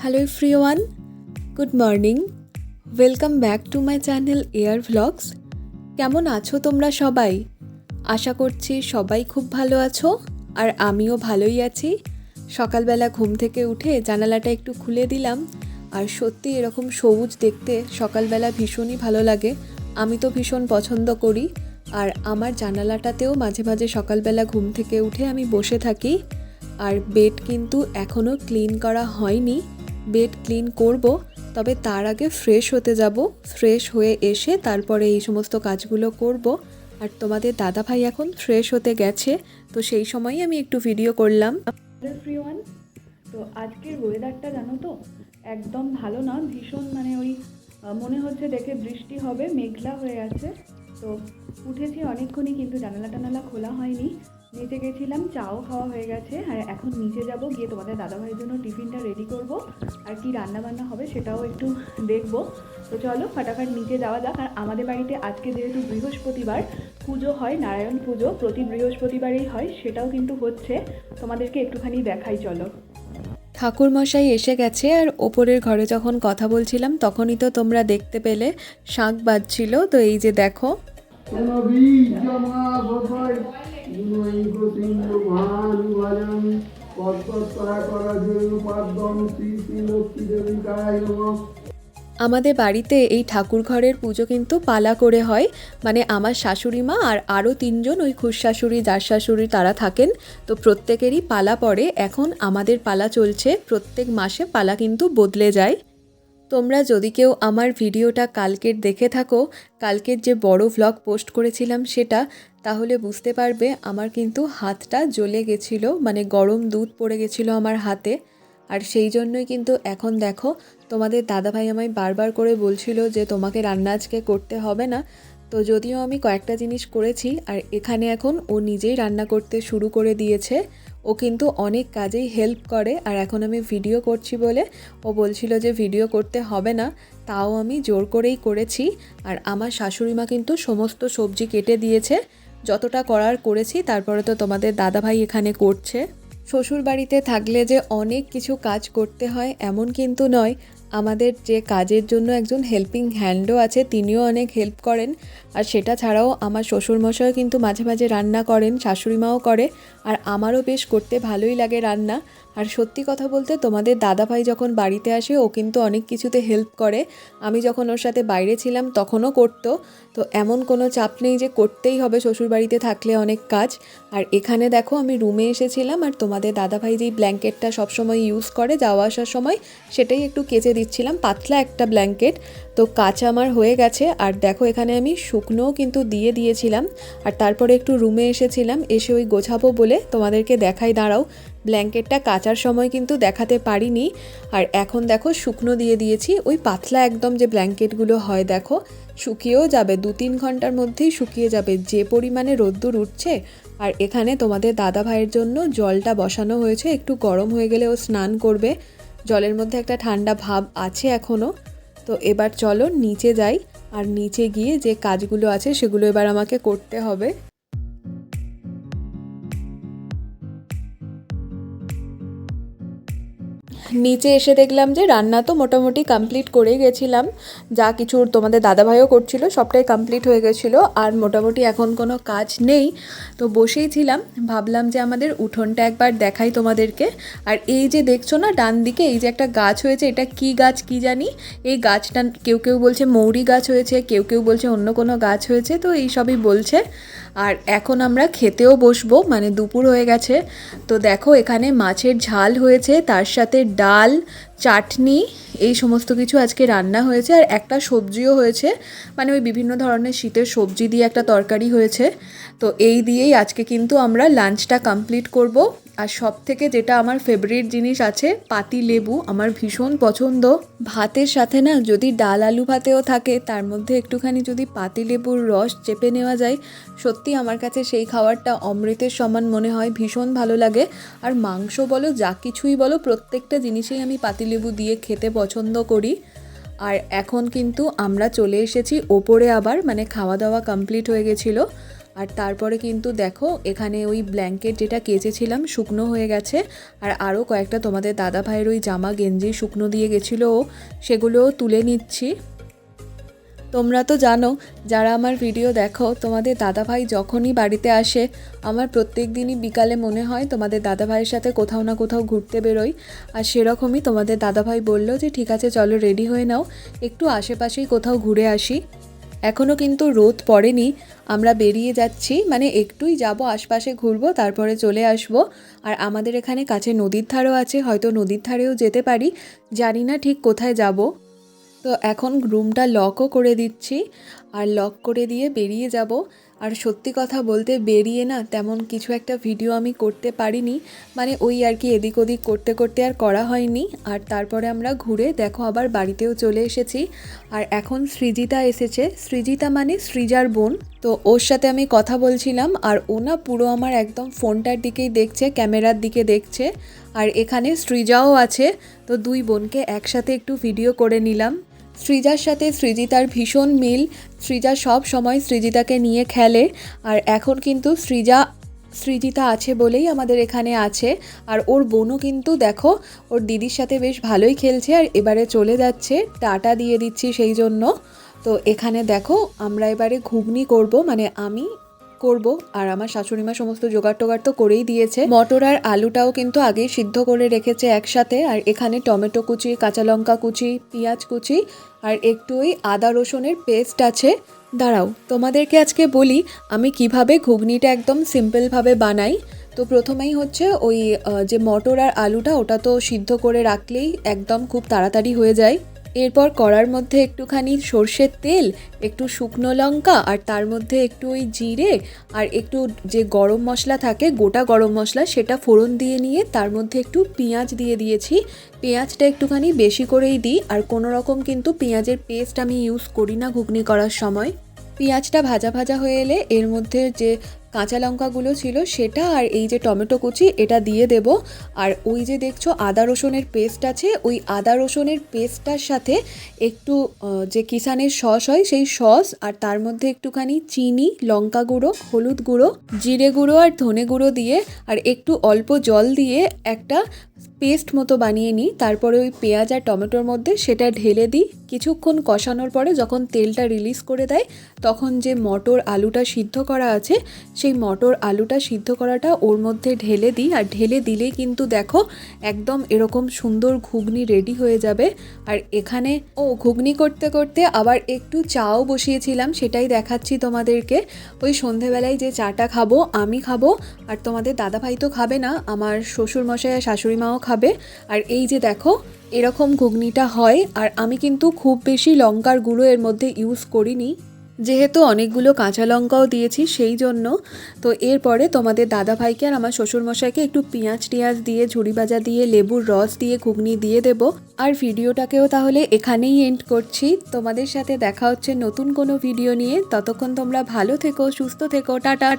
Hello ফ্রিওয়ান good morning welcome back to my channel Air vlogs কেমন আছো তোমরা সবাই? আশা করছি সবাই খুব ভালো আছো, আর আমিও ভালোই আছি। সকালবেলা ঘুম থেকে উঠে জানালাটা একটু খুলে দিলাম, আর সত্যি এরকম সবুজ দেখতে সকালবেলা ভীষণই ভালো লাগে। আমি তো ভীষণ পছন্দ করি, আর আমার জানালাটাতেও মাঝে মাঝে সকালবেলা ঘুম থেকে উঠে আমি বসে থাকি। আর বেড কিন্তু এখনও ক্লিন করা হয়নি। বেড ক্লিন করব, তবে তার আগে ফ্রেশ হতে যাব। ফ্রেশ হয়ে এসে তারপরে এই সমস্ত কাজগুলো করব। আর তোমাদের দাদা ভাই এখন ফ্রেশ হতে গেছে, তো সেই সময়ই আমি একটু ভিডিও করলাম। ওয়ান তো আজকের ওয়েদারটা জানো তো? একদম ভালো না, ভীষণ মানে ওই মনে হচ্ছে দেখে বৃষ্টি হবে, মেঘলা হয়ে আছে। তো উঠেছি অনেকক্ষণই কিন্তু জানালা টানালা খোলা হয়নি। নিচে গেছিলাম চাও খাওয়া হয়ে গেছে আর এখন নিচে যাব গিয়ে তোমাদের দাদাভাইয়ের জন্য টিফিনটা রেডি করব আর কি রান্না বান্না হবে সেটাও একটু দেখব। তো চলো ফাটাফাট নিচে যাওয়া যাক আর আমাদের বাড়িতে আজকে যেহেতু বৃহস্পতিবার পুজো হয় নারায়ণ পুজো প্রতি বৃহস্পতিবারেই হয় সেটাও কিন্তু হচ্ছে তোমাদেরকে একটুখানি দেখাই চলো। ঠাকুরমশাই এসে গেছে আর ওপরের ঘরে যখন কথা বলছিলাম তখনই তো তোমরা দেখতে পেলে শাঁখ বাজছিল তো এই যে দেখো। আমাদের বাড়িতে এই ঠাকুর ঘরের পুজো কিন্তু পালা করে হয়। মানে আমার শাশুড়ি মা আর আরও তিনজন ওই খুশ শাশুড়ি যার শাশুড়ি তারা থাকেন। তো প্রত্যেকেরই পালা পড়ে। এখন আমাদের পালা চলছে। প্রত্যেক মাসে পালা কিন্তু বদলে যায়। তোমরা যদি কেউ আমার ভিডিওটা কালকের দেখে থাকো, কালকের যে বড় ভ্লগ পোস্ট করেছিলাম সেটা তাহলে বুঝতে পারবে আমার কিন্তু হাতটা জ্বলে গেছিল মানে গরম দুধ পড়ে গেছিল আমার হাতে। আর সেই জন্যই কিন্তু এখন দেখো, তোমাদের দাদাভাই আমায় বারবার করে বলছিল যে তোমাকে রান্না আজকে করতে হবে না। তো যদিও আমি কয়েকটা জিনিস করেছি, আর এখানে এখন ও নিজেই রান্না করতে শুরু করে দিয়েছে। ও কিন্তু অনেক কাজেই হেল্প করে, আর এখন আমি ভিডিও করছি বলে ও বলছিল যে ভিডিও করতে হবে না, তাও আমি জোর করেই করেছি। আর আমার শাশুড়ি মা কিন্তু সমস্ত সবজি কেটে দিয়েছে। যতটা করার করেছি, তারপরে তো তোমাদের দাদাভাই এখানে করছে। শ্বশুর বাড়িতে থাকলে যে অনেক কিছু কাজ করতে হয়, এমন কিন্তু নয়। আমাদের যে কাজের জন্য একজন হেল্পিং হ্যান্ডও আছে, তিনিও অনেক হেল্প করেন। আর সেটা ছাড়াও আমার শ্বশুরমশাইও কিন্তু মাঝে মাঝে রান্না করেন, শাশুড়িমাও করে। আর আমারও বেশ করতে ভালোই লাগে রান্না। আর সত্যি কথা বলতে তোমাদের দাদাভাই যখন বাড়িতে আসে, ও কিন্তু অনেক কিছুতে হেল্প করে। আমি যখন ওর সাথে বাইরে ছিলাম, তখনও করতো। তো এমন কোনো চাপ নেই যে করতেই হবে শ্বশুরবাড়িতে থাকলে অনেক কাজ। আর এখানে দেখো, আমি রুমে এসেছিলাম আর তোমাদের দাদাভাই যেই ব্ল্যাঙ্কেটটা সবসময় ইউজ করে যাওয়া আসার সময়, সেটাই একটু কেচে দিচ্ছিলাম, পাতলা একটা ব্ল্যাঙ্কেট তো কাঁচা আমার হয়ে গেছে। আর দেখো, এখানে আমি শুকনোও কিন্তু দিয়ে দিয়েছিলাম। আর তারপরে একটু রুমে এসেছিলাম, এসে ওই গোছাবো বলে তোমাদেরকে দেখাই, দাঁড়াও। ব্ল্যাঙ্কেটটা কাচার সময় কিন্তু দেখাতে পারিনি। আর এখন দেখো শুকনো দিয়ে দিয়েছি। ওই পাতলা একদম যে ব্ল্যাঙ্কেটগুলো হয়, দেখো, শুকিয়েও যাবে। দু তিন ঘণ্টার মধ্যেই শুকিয়ে যাবে। যে পরিমাণে রোদ্দুর উঠছে, আর এখানে তোমাদের দাদা ভাইয়ের জন্য জলটা বসানো হয়েছে। একটু গরম হয়ে গেলে ও স্নান করবে। জলের মধ্যে একটা ঠান্ডা ভাব আছে এখনও তো এবার চলো নিচে যাই। আর নিচে গিয়ে যে কাজগুলো আছে, সেগুলো এবার আমাকে করতে হবে। নিচে এসে দেখলাম যে রান্না তো মোটামুটি কমপ্লিট করে গেছিলাম। যা কিছু তোমাদের দাদাভাইও করছিল, সবটাই কমপ্লিট হয়ে গেছিল, আর মোটামুটি এখন কোনো কাজ নেই। তো বসেই ছিলাম, ভাবলাম যে আমাদের উঠোনটা একবার দেখাই তোমাদেরকে। আর এই যে দেখছ না, ডান দিকে এই যে একটা গাছ হয়েছে, এটা কি গাছ কি জানি? এই গাছটা কেউ কেউ বলছে মৌরি গাছ হয়েছে, কেউ কেউ বলছে অন্য কোনো গাছ হয়েছে, তো এই সবই বলছে। আর এখন আমরা খেতেও বসবো মানে দুপুর হয়ে গেছে। তো দেখো এখানে মাছের ঝাল হয়েছে, তার সাথে ডাল চাটনি, এই সমস্ত কিছু আজকে রান্না হয়েছে আর একটা সবজিও হয়েছে। মানে ওই বিভিন্ন ধরনের শীতের সবজি দিয়ে একটা তরকারি হয়েছে। তো এই দিয়েই আজকে কিন্তু আমরা লাঞ্চটা কমপ্লিট করব। আর সব থেকে যেটা আমার ফেভারিট জিনিস আছে, পাতি লেবু। আমার ভীষণ পছন্দ। ভাতের সাথে না যদি ডাল আলু ভাতেও থাকে, তার মধ্যে একটুখানি যদি পাতি লেবুর রস চেপে নেওয়া যায়, সত্যি আমার কাছে সেই খাবারটা অমৃতের সমান মনে হয়, ভীষণ ভালো লাগে। আর মাংস বলো, যা কিছুই বলো, প্রত্যেকটা জিনিসেই আমি পাতিলেবু দিয়ে খেতে পছন্দ করি। আর এখন কিন্তু আমরা চলে এসেছি, ওপরে আবার মানে খাওয়া দাওয়া কমপ্লিট হয়ে গেছিল। আর তারপরে কিন্তু দেখো, এখানে ওই ব্ল্যাঙ্কেট যেটা কেচেছিলাম, শুকনো হয়ে গেছে। আর আরও কয়েকটা তোমাদের দাদা ভাইয়ের ওই জামা গেঞ্জি শুকনো দিয়ে গেছিল সেগুলোও তুলে নিচ্ছি। তোমরা তো জানো, যারা আমার ভিডিও দেখো, তোমাদের দাদাভাই যখনই বাড়িতে আসে, আমার প্রত্যেক দিনই বিকালে মনে হয় তোমাদের দাদাভাইয়ের সাথে কোথাও না কোথাও ঘুরতে বেরোই। আর সেরকমই তোমাদের দাদাভাই বলল যে, ঠিক আছে, চলো রেডি হয়ে নাও, একটু আশেপাশেই কোথাও ঘুরে আসি। এখনও কিন্তু রোদ পড়েনি, আমরা বেরিয়ে যাচ্ছি মানে একটুই যাব, আশপাশে ঘুরবো, তারপরে চলে আসব। আর আমাদের এখানে কাছে নদীর ধারও আছে, হয়তো নদীর ধারেও যেতে পারি, জানি না ঠিক কোথায় যাব। তো এখন রুমটা লকও করে দিচ্ছি। আর লক করে দিয়ে বেরিয়ে যাব। আর সত্যি কথা বলতে বেরিয়ে না তেমন কিছু একটা ভিডিও আমি করতে পারিনি। মানে ওই আর কি এদিক ওদিক করতে করতে আর করা হয়নি। আর তারপরে আমরা ঘুরে দেখো আবার বাড়িতেও চলে এসেছি। আর এখন সৃজিতা এসেছে। সৃজিতা মানে সৃজার বোন। তো ওর সাথে আমি কথা বলছিলাম। আর ও না পুরো আমার একদম ফোনটার দিকেই দেখছে, ক্যামেরার দিকে দেখছে। আর এখানে সৃজাও আছে। তো দুই বোনকে একসাথে একটু ভিডিও করে নিলাম। সৃজার সাথে সৃজিতার ভীষণ মিল। সৃজা সব সময় সৃজিতাকে নিয়ে খেলে। আর এখন কিন্তু সৃজা, সৃজিতা আছে বলেই আমাদের এখানে আছে। আর ওর বোনও কিন্তু দেখো, ওর দিদির সাথে বেশ ভালোই খেলছে আর এবারে চলে যাচ্ছে। টাটা দিয়ে দিচ্ছি সেই জন্য। তো এখানে দেখো, আমরা এবারে ঘুগনি করব। মানে আমি করব। আর আমার শাশুড়িমা সমস্ত জোগাড় টোগাড় তো করেই দিয়েছে। মটর আর আলুটাও কিন্তু আগেই সিদ্ধ করে রেখেছে একসাথে। আর এখানে টমেটো কুচি, কাঁচা লঙ্কা কুচি, পেঁয়াজ কুচি আর একটু ওই আদা রসুনের পেস্ট আছে। দাঁড়াও, তোমাদেরকে আজকে বলি, আমি কীভাবে ঘুগনিটা একদম সিম্পলভাবে বানাই। তো প্রথমেই হচ্ছে ওই যে মটর আর আলুটা, ওটা তো সিদ্ধ করে রাখলেই একদম খুব তাড়াতাড়ি হয়ে যায়। এরপর কড়ার মধ্যে একটুখানি সর্ষের তেল, একটু শুকনো লঙ্কা আর তার মধ্যে একটু ওই জিরে আর একটু যে গরম মশলা থাকে, গোটা গরম মশলা সেটা ফোড়ন দিয়ে নিয়ে তার মধ্যে একটু পেঁয়াজ দিয়ে দিয়েছি। পেঁয়াজটা একটুখানি বেশি করেই দিই আর কোনো রকম কিন্তু পেঁয়াজের পেস্ট আমি ইউজ করি না ঘুগনি করার সময়। পেঁয়াজটা ভাজা ভাজা হয়ে এলে এর মধ্যে যে কাঁচা লঙ্কাগুলো ছিল সেটা আর এই যে টমেটো কুচি, এটা দিয়ে দেব। আর ওই যে দেখছ আদা রসুনের পেস্ট আছে, ওই আদা রসুনের পেস্টটার সাথে একটু যে কিষানের সস হয় সেই সস, আর তার মধ্যে একটুখানি চিনি, লঙ্কা গুঁড়ো, হলুদ গুঁড়ো, জিরে গুঁড়ো আর ধনে গুঁড়ো দিয়ে, আর একটু অল্প জল দিয়ে একটা পেস্ট মতো বানিয়ে নিই। তারপরে ওই পেঁয়াজ আর টমেটোর মধ্যে সেটা ঢেলে দিই। কিছুক্ষণ কষানোর পরে যখন তেলটা রিলিজ করে দেয়, তখন যে মটর আলুটা সিদ্ধ করা আছে সেই মটর আলুটা সিদ্ধ করাটা ওর মধ্যে ঢেলে দিই। আর ঢেলে দিলেই কিন্তু দেখো একদম এরকম সুন্দর ঘুগনি রেডি হয়ে যাবে। আর এখানে ও ঘুগনি করতে করতে আবার একটু চাও বসিয়েছিলাম, সেটাই দেখাচ্ছি তোমাদেরকে। ওই সন্ধেবেলায় যে চাটা খাব, আমি খাব, আর তোমাদের দাদাভাই তো খাবে না, আমার শ্বশুরমশাই আর শাশুড়ি মাও খাবে। আর এই যে দেখো, এরকম ঘুগনিটা হয়, আর আমি কিন্তু খুব বেশি লঙ্কার গুঁড়ো এর মধ্যে ইউজ করিনি। যেহেতু অনেকগুলো কাঁচা লঙ্কাও দিয়েছি, সেই জন্য। তো এরপরে তোমাদের দাদা ভাইকে আর আমার শ্বশুরমশাইকে একটু পেঁয়াজ টিয়াজ দিয়ে, ঝুড়ি ভাজা দিয়ে, লেবুর রস দিয়ে, ঘুগনি দিয়ে দেব। আর ভিডিওটাকেও তাহলে এখানেই এন্ড করছি। তোমাদের সাথে দেখা হচ্ছে নতুন কোনো ভিডিও নিয়ে। ততক্ষণ তোমরা ভালো থেকো, সুস্থ থেকো, টাটা।